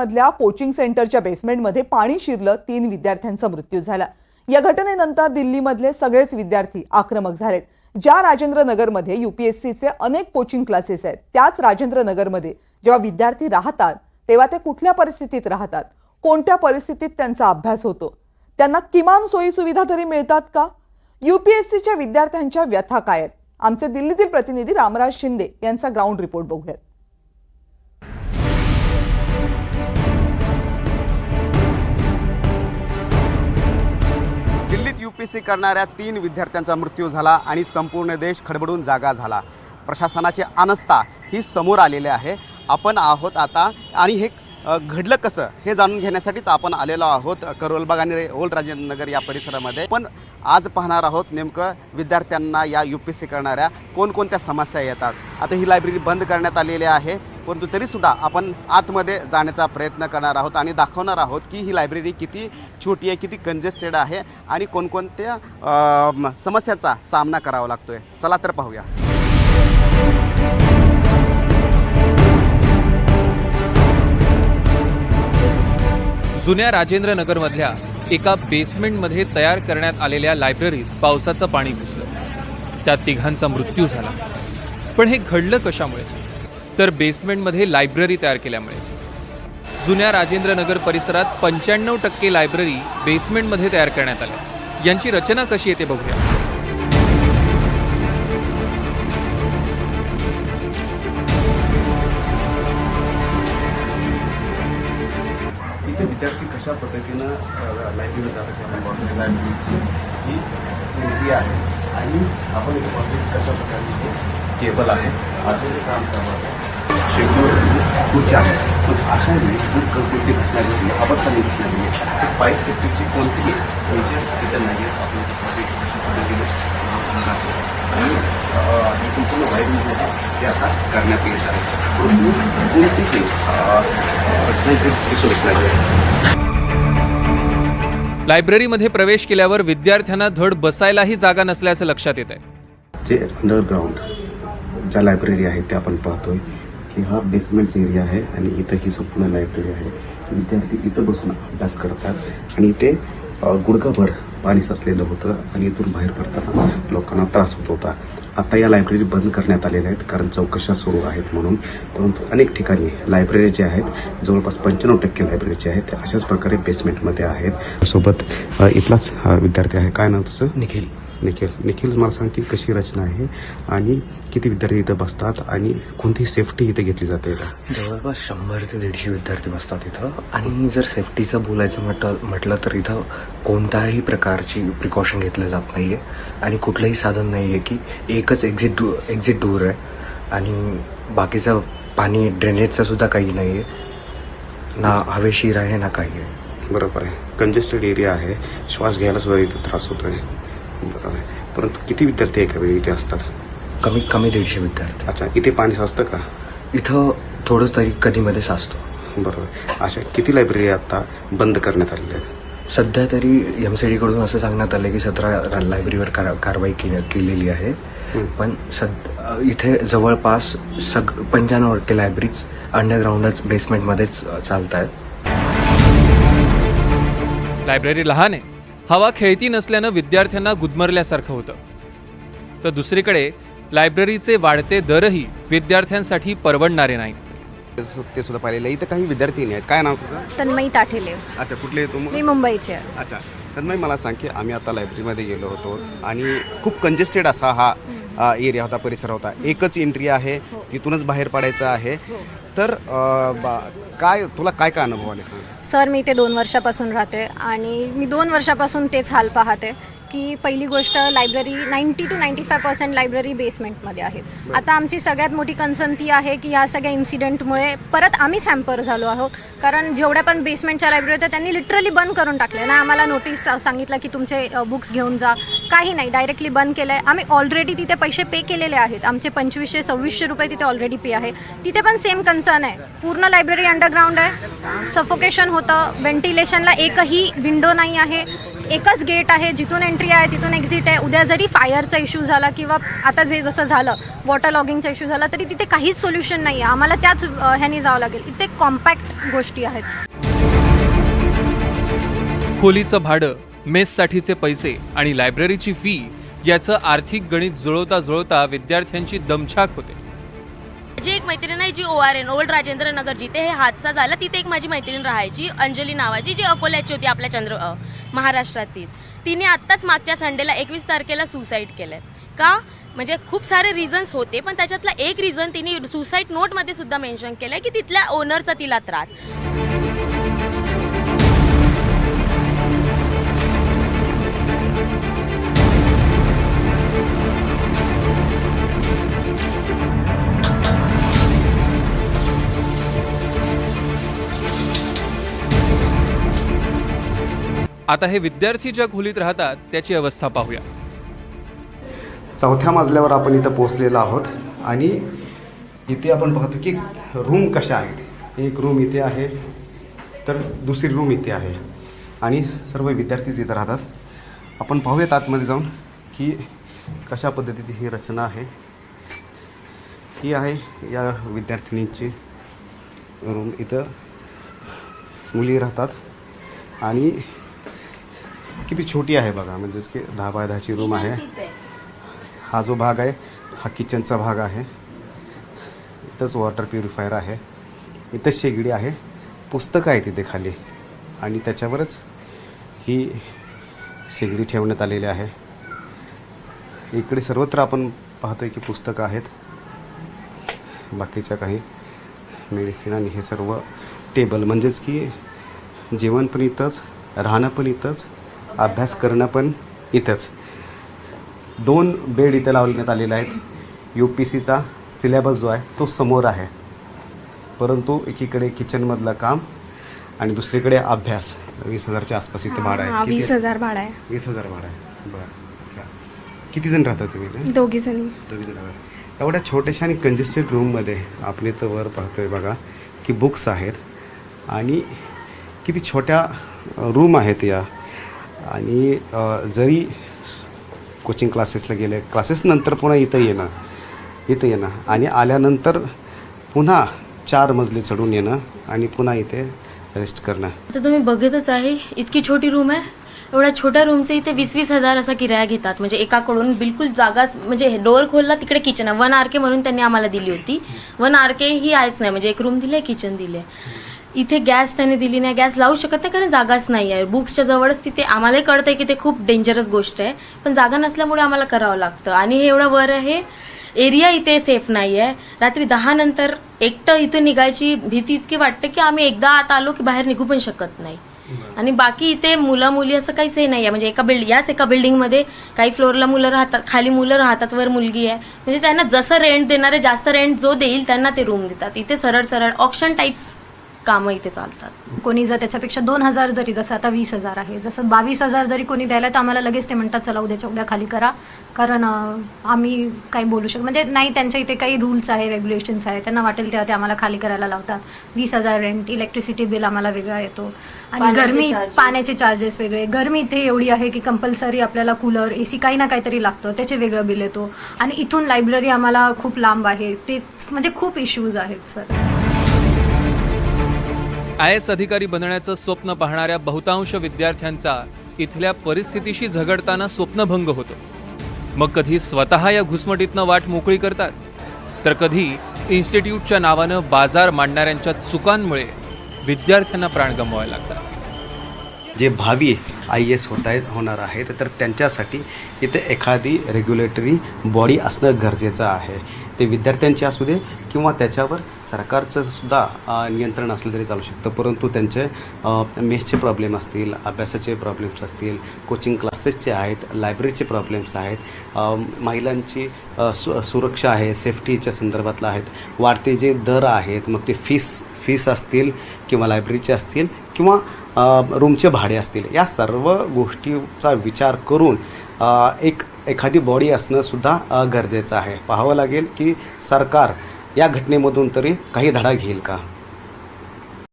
मधल्या कोचिंग सेंटरच्या बेसमेंटमध्ये पाणी शिरलं तीन विद्यार्थ्यांचा मृत्यू झाला. या घटनेनंतर दिल्लीमधले सगळेच विद्यार्थी आक्रमक झालेत. ज्या राजेंद्र नगरमध्ये युपीएससीचे अनेक कोचिंग क्लासेस आहेत त्याच राजेंद्र नगरमध्ये जेव्हा विद्यार्थी राहतात तेव्हा ते कुठल्या परिस्थितीत राहतात? कोणत्या परिस्थितीत त्यांचा अभ्यास होतो? त्यांना किमान सोयी सुविधा तरी मिळतात का? युपीएससीच्या विद्यार्थ्यांच्या व्यथा काय आहेत? आमचे दिल्लीतील प्रतिनिधी रामराज शिंदे यांचा ग्राउंड रिपोर्ट बघूयात. पी सी करणाऱ्या तीन विद्यार्थ्यांचा मृत्यू झाला आणि संपूर्ण देश खडबडून जागा झाला. प्रशासनाची अनस्था ही समोर आलेली आहे. आपण आहोत आता आणि हे घडलं कसं हे जाणून घेण्यासाठीच आपण आलेलो आहोत. करोलबाग आणि ओल्ड राजेंद्रनगर या परिसरामध्ये. पण आज पाहणार आहोत नेमकं विद्यार्थ्यांना या यू पी सी करणाऱ्या कोणकोणत्या समस्या येतात. आता ही लायब्ररी बंद करण्यात आलेली आहे. परंतु तरीसुद्धा आपण आतमध्ये जाण्याचा प्रयत्न करणार आहोत आणि दाखवणार आहोत की ही लायब्ररी किती छोटी आहे किती कंजेस्टेड आहे आणि कोणकोणत्या समस्यांचा म, समस्याचा सामना करावा लागतो आहे चला तर पाहूया. जुन्या राजेंद्र नगरमधल्या एका बेसमेंटमध्ये तयार करण्यात आलेल्या लायब्ररीत पावसाचं पाणी घुसलं. त्यात तिघांचा मृत्यू झाला. पण हे घडलं कशामुळे? तर बेसमेंटमध्ये लायब्ररी तयार केल्यामुळे. जुन्या राजेंद्रनगर परिसरात पंच्याण्णव टक्के लायब्ररी बेसमेंटमध्ये तयार करण्यात आल्या. यांची रचना कशी येते बघूया. इथे विद्यार्थी कशा पद्धतीनं लायब्ररीला जातात लायब्ररीची ही कृती आहे. आणि आपण एक बघतो कशा प्रकारचे केबल आहे अजून एक आमचा शेकडो खुर्च्या पण अशा वेळी जर कोणती घटना घडली आपत्कालीन घटना घडली तर फायर सेफ्टीची कोणतीही एजन्स तिथे नाही आहेत आपण कशा पद्धतीने आणि ही संपूर्ण वायरिंग जे म्हणजे आहे ते आता करण्यात येत आहे. परंतु कोणतीही प्रश्न इथे दिसून येत नाही. लायब्ररीमध्ये प्रवेश केल्यावर विद्यार्थ्यांना धड बसायलाही जागा नसल्याचं लक्षात येत आहे जे अंडरग्राऊंड ज्या लायब्ररी आहेत त्या आपण पाहतोय की हा बेसमेंट एरिया आहे आणि इथं ही संपूर्ण लायब्ररी आहे. विद्यार्थी इथं बसून अभ्यास करतात आणि इथे गुडघाभर पाणी साचलेलं होतं आणि इथून बाहेर पडताना लोकांना त्रास होत होता. आता या लायब्ररी बंद करण्यात आलेल्या आहेत कारण चौकशा सुरू आहेत म्हणून. परंतु अनेक ठिकाणी लायब्ररी जे आहेत जवळपास पंच्याण्णव टक्के लायब्ररी जे आहेत त्या अशाच प्रकारे बेसमेंटमध्ये आहेत. सोबत इथलाच विद्यार्थी आहे. काय नाव तुझं? निखिल. निखिल. निखिल मला सांग की कशी रचना आहे आणि किती विद्यार्थी इथं बसतात आणि कोणती सेफ्टी इथे घेतली जाते का जवळपास शंभर ते दीडशे विद्यार्थी बसतात इथं. आणि जर सेफ्टीचं बोलायचं म्हटलं म्हटलं तर इथं कोणत्याही प्रकारची प्रिकॉशन घेतलं जात नाही आहे आणि कुठलंही साधन नाही आहे की एकच एक्झिट डू एक्झिट डोर आहे. आणि बाकीचं पाणी ड्रेनेजचं सुद्धा काही नाही आहे ना हवेशीर आहे ना काही आहे. बरोबर आहे. कंजेस्टेड एरिया आहे. श्वास घ्यायला सुद्धा इथं त्रास होतोय. बरोबर आहे परंतु किती विद्यार्थी एका वेळी इथे असतात? कमीत कमी दीडशे विद्यार्थी. अच्छा इथे पाणी साचतं का? इथं थोडं तरी कधीमध्ये साचतो. बरोबर अशा किती लायब्ररी आता बंद करण्यात आलेल्या आहेत? सध्या तरी एम सी डीकडून असं सांगण्यात आलं की सतरा लायब्ररीवर कार कारवाई केली केलेली आहे. पण सद इथे जवळपास सग पंच्याण्णव टक्के लायब्ररीज अंडरग्राऊंडच बेसमेंटमध्येच चालत आहेत लायब्ररी लहान आहे. हवा खेळती नसल्यानं विद्यार्थ्यांना गुदमरल्यासारखं होतं. तर दुसरीकडे लायब्ररीचे वाढते दरही विद्यार्थ्यांसाठी परवडणारे नाहीत ते सुद्धा पाहिलेलं. इथं काही विद्यार्थी नाही आहेत. काय नाव तुझं? तन्मयी ताठेले. अच्छा कुठले येतो मी मुंबईचे. आहे. अच्छा तर नाही मला सांग की आम्ही आता लायब्ररीमध्ये गेलो होतो आणि खूप कंजेस्टेड असा हा एरिया होता परिसर होता. एकच एंट्री आहे तिथूनच बाहेर पडायचं आहे. तर बा- काय तुला काय काय अनुभव आले? सर मी इथे दोन वर्षापासून राहते आणि मी दोन वर्षापासून तेच हाल पाहते की पहिली गोष्ट library ninety two ninety five percent library बेसमेंटमध्ये आहेत. आता आमची सगळ्यात मोठी कन्सर्न ती आहे की या सगळ्या इन्सिडेंटमुळे परत आम्हीच हॅम्पर झालो आहोत. कारण जेवढ्या पण बेसमेंटच्या लायब्ररी होत्या त्यांनी लिटरली बंद करून टाकले. ना आम्हाला नोटीस सांगितलं की तुमचे बुक्स घेऊन जा. काही नाही डायरेक्टली बंद केलं आहे आम्ही ऑलरेडी तिथे पैसे पे केलेले आहेत. आमचे पंचवीसशे सव्वीसशे रुपये तिथे ऑलरेडी पे आहे. तिथे पण सेम कन्सर्न आहे. पूर्ण लायब्ररी अंडरग्राऊंड आहे. सफोकेशन होतं. व्हेंटिलेशनला एकही विंडो नाही आहे. एकच गेट आहे. जिथून एंट्री आहे तिथून एक्झिट आहे. उद्या जरी फायरचा इश्यू झाला किंवा आता जे जसं झालं वॉटर लॉगिंगचा इश्यू झाला तरी तिथे काहीच सोल्युशन नाही आहे आम्हाला त्याच ह्याने जावं लागेल. इथे कॉम्पॅक्ट गोष्टी आहेत. खोलीचं भाडं मेससाठीचे पैसे आणि लायब्ररीची फी याचं आर्थिक गणित जुळवता जुळवता विद्यार्थ्यांची दमछाक होते. माझी एक मैत्रीण आहे जी or in old Rajendra Nagar जिथे हे हादसा झाला तिथे एक माझी मैत्रीण राहायची अंजली नावाची जी अकोल्याची होती आपल्या चंद्र अ, महाराष्ट्रातीच तिने आत्ताच मागच्या संडेला एकवीस तारखेला सुसाईड केलंय. का? म्हणजे खूप सारे रिझन्स होते पण त्याच्यातला एक रिझन तिने सुसाईड नोटमध्ये सुद्धा मेन्शन केलंय की तिथल्या ओनरचा तिला त्रास. आता हे विद्यार्थी ज्या खोलीत राहतात त्याची अवस्था पाहूया. चौथ्या मजल्यावर आपण इथं पोहोचलेलो आहोत आणि इथे आपण पाहतो की रूम कशा आहेत. एक रूम इथे आहे तर दुसरी रूम इथे आहे. आणि सर्व विद्यार्थीच इथं राहतात आपण पाहूयात आतमध्ये जाऊन की कशा पद्धतीची ही रचना आहे. ही आहे या विद्यार्थिनींची रूम. इथं मुली राहतात आणि किती छोटी आहे बघा म्हणजेच की दहा बाय दहाची रूम आहे. हा जो भाग आहे हा किचनचा भाग आहे. इथंच वॉटर प्युरिफायर आहे. इथं शेगडी आहे. पुस्तकं आहे तिथे खाली. आणि त्याच्यावरच ही शेगडी ठेवण्यात आलेली आहे. इकडे सर्वत्र आपण पाहतोय की पुस्तकं आहेत. बाकीच्या काही मेडिसिन आणि हे सर्व टेबल म्हणजेच की जेवण पण इथंच राहणं पण इथंच अभ्यास करणं पण इथंच. दोन बेड इथे लावण्यात आलेले आहेत. यू पी सीचा सिलेबस जो आहे तो समोर आहे. परंतु एकीकडे किचनमधलं काम आणि दुसरीकडे अभ्यास. वीस हजारच्या आसपास इथे भाडं आहे. वीस? हजार भाडा आहे. वीस हजार भाडं आहे. बरं किती जण राहता तुम्ही इथे? दोघी जणी. दोघी जण. एवढ्या छोट्याशा आणि कंजेस्टेड रूममध्ये आपण इथं वर पाहतोय बघा की बुक्स आहेत. आणि किती छोट्या रूम आहेत या. आणि जरी कोचिंग क्लासेसला गेले क्लासेस नंतर पुन्हा इथं येणं इथं येणं. आणि आल्यानंतर पुन्हा चार मजले चढून येणं आणि पुन्हा इथे रेस्ट करणं. तर तुम्ही बघतच आहे इतकी छोटी रूम आहे. एवढ्या छोट्या रूमचे इथे वीस वीस हजार असा किराया घेतात. म्हणजे एकाकडून बिलकुल जागा म्हणजे डोअर खोलला तिकडे किचन आहे. वन आर के म्हणून त्यांनी आम्हाला दिली होती. वन आर के ही आहेच नाही. म्हणजे एक रूम दिले किचन दिले इथे गॅस त्यांनी दिली नाही गॅस लावू शकत नाही कारण जागाच नाही आहे. बुक्सच्या जवळच तिथे आम्हालाही कळतंय की ते खूप डेंजरस गोष्ट आहे. पण जागा नसल्यामुळे आम्हाला करावं लागतं. आणि हे एवढं वर आहे एरिया इथे सेफ नाही आहे रात्री दहा नंतर एकटं इथून निघायची भीती इतकी वाटते की आम्ही एकदा आत आलो की बाहेर निघू पण शकत नाही. आणि बाकी इथे मुलं मुली असं काहीच हे नाही आहे म्हणजे एका बिल्ड याच एका बिल्डिंगमध्ये काही फ्लोअरला मुलं राहतात खाली मुलं राहतात वर मुलगी आहे. म्हणजे त्यांना जसं रेंट देणारे जास्त रेंट जो देईल त्यांना ते रूम देतात. इथे सरळ सरळ ऑप्शन टाईप्स कामं इथे चालतात. कोणी जर त्याच्यापेक्षा दोन हजार जरी जसं आता वीस हजार आहे जसं बावीस हजार जरी कोणी द्यायला तर आम्हाला लगेच ते म्हणतात चला उद्याच्या उद्या खाली करा. कारण अं, आम्ही काही बोलू शकतो म्हणजे नाही त्यांच्या इथे काही रूल्स आहे रेग्युलेशन्स आहे त्यांना वाटेल तेव्हा ते आम्हाला खाली करायला लावतात. वीस हजार रेंट इलेक्ट्रिसिटी बिल आम्हाला वेगळा येतो. आणि पाण्याचे गरमी charges. पाण्याचे चार्जेस वेगळे. गरमी इथे एवढी आहे की कंपल्सरी आपल्याला कूलर ए सी काही ना काहीतरी लागतं त्याचे वेगळं बिल येतो. आणि इथून लायब्ररी आम्हाला खूप लांब आहे. ते म्हणजे खूप इश्यूज आहेत सर आय एस अधिकारी बनण्याचं स्वप्न पाहणाऱ्या बहुतांश विद्यार्थ्यांचा इथल्या परिस्थितीशी झगडताना स्वप्नभंग होतो. मग कधी स्वतः या घुसमटीतनं वाट मोकळी करतात? तर कधी इन्स्टिट्यूटच्या नावानं बाजार मांडणाऱ्यांच्या चुकांमुळे विद्यार्थ्यांना प्राण गमवावे लागतात. जे भावी आय एस होत आहेत होणार आहेत तर त्यांच्यासाठी इथे एखादी रेग्युलेटरी बॉडी असणं गरजेचं आहे. ते विद्यार्थ्यांची असू दे किंवा त्याच्यावर सरकारचं सुद्धा नियंत्रण असलं तरी चालू शकतं. परंतु त्यांचे मेसचे प्रॉब्लेम असतील अभ्यासाचे प्रॉब्लेम्स असतील कोचिंग क्लासेसचे आहेत लायब्ररीचे प्रॉब्लेम्स आहेत महिलांची सु सुरक्षा आहे सेफ्टीच्या संदर्भातला आहेत वाढते जे दर आहेत मग ते फीस फीस असतील किंवा लायब्ररीचे असतील किंवा रूमचे भाडे असतील. या सर्व गोष्टीचा विचार करून एक एखादी बॉडी असणंसुद्धा गरजेचं आहे. पाहावं लागेल की सरकार या घटनेमधून तरी काही धडा घेईल का?